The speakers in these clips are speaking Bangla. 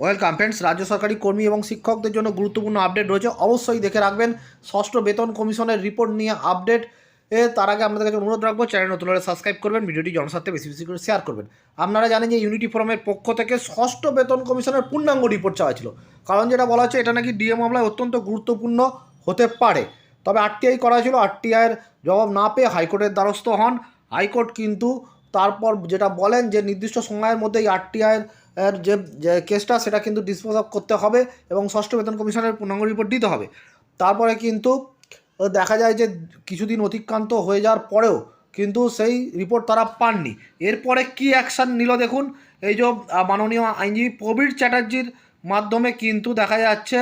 ওয়েলকাম ফ্রেন্ডস, রাজ্য সরকারি কর্মী এবং শিক্ষকদের জন্য গুরুত্বপূর্ণ আপডেট রয়েছে। অবশ্যই দেখে রাখবেন, ষষ্ঠ বেতন কমিশনের রিপোর্ট নিয়ে আপডেট। এ, তার আগে আপনাদের কাছে অনুরোধ রাখব, চ্যানেল নতুন হলে সাবস্ক্রাইব করবেন, ভিডিওটি জনস্বার্থে বেশি বেশি করে শেয়ার করবেন। আপনারা জানেন যে ইউনিটি ফোরামের পক্ষ থেকে ষষ্ঠ বেতন কমিশনের পূর্ণাঙ্গ রিপোর্ট চাওয়া ছিল। কারণ যেটা বলা হচ্ছে, এটা নাকি ডিএ মামলায় অত্যন্ত গুরুত্বপূর্ণ হতে পারে। তবে আরটিআই করা ছিল আরটিআইয়ের জবাব না পেয়ে হাইকোর্টের দ্বারস্থ হন। হাইকোর্ট কিন্তু তারপর যেটা বলেন যে নির্দিষ্ট সময়ের মধ্যে এই আরটিআইয়ের যে যে কেসটা, সেটা কিন্তু ডিসপোজ অফ করতে হবে এবং ষষ্ঠ বেতন কমিশনের পূর্ণাঙ্গ রিপোর্ট দিতে হবে। তারপরে কিন্তু দেখা যায় যে কিছুদিন অতিক্রান্ত হয়ে যাওয়ার পরেও কিন্তু সেই রিপোর্ট তারা পাননি। এরপরে কি অ্যাকশান নিল দেখুন, এই যে মাননীয় আইনজীবী প্রবীর চ্যাটার্জির মাধ্যমে কিন্তু দেখা যাচ্ছে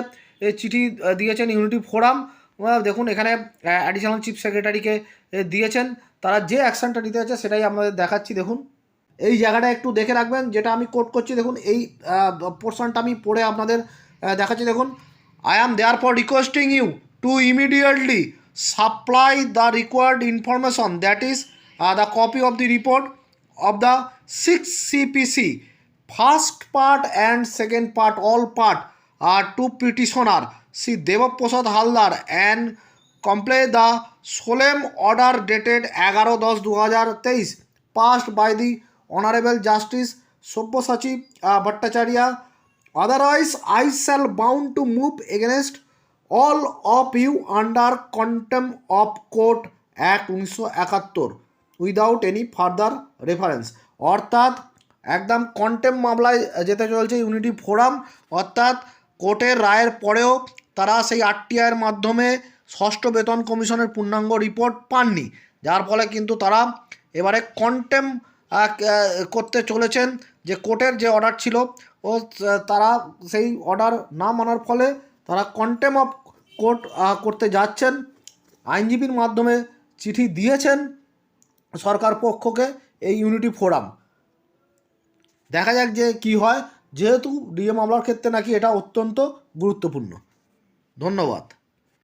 চিঠি দিয়েছেন ইউনিটি ফোরাম দেখুন, এখানে অ্যাডিশনাল চিফ সেক্রেটারিকে দিয়েছেন। তারা যে অ্যাকশানটা নিতে যাচ্ছে, সেটাই আপনাদের দেখাচ্ছি, দেখুন। এই জায়গাটা একটু দেখে রাখবেন, যেটা আমি কোট করছি, দেখুন, এই পোর্শনটা আমি পড়ে আপনাদের দেখাচ্ছি, দেখুন। I am there for requesting you to immediately supply the required information that is the copy of the report of the six CPC first part and second part all part R to petitioner Shri Debaprasad Haldar and comply the solemn order dated এগারো দশ দু হাজার তেইশ passed by the Justice Justice Sabyasachi Bhattacharya. Otherwise, I shall bound to move against all of you under contempt of court act উনিশশো একাত্তর উইদাউট এনি ফার্দার রেফারেন্স অর্থাৎ একদম কন্টেম মামলায় যেতে চলছে ইউনিটি ফোরাম অর্থাৎ কোর্টের রায়ের পরেও তারা সেই আরটিআইয়ের মাধ্যমে ষষ্ঠ বেতন কমিশনের পূর্ণাঙ্গ রিপোর্ট পাননি যার ফলে কিন্তু তারা এবারে কন্টেম করতে চলেছেন যে কোর্টের যে অর্ডার ছিল, ও, তারা সেই অর্ডার না মানার ফলে তারা কন্টেম অফ কোর্ট করতে যাচ্ছেন। আইনজীবীর মাধ্যমে চিঠি দিয়েছেন সরকার পক্ষকে এই ইউনিটি ফোরাম দেখা যাক যে কি হয়। যেহেতু ডিএ মামলার ক্ষেত্রে নাকি এটা অত্যন্ত গুরুত্বপূর্ণ। ধন্যবাদ।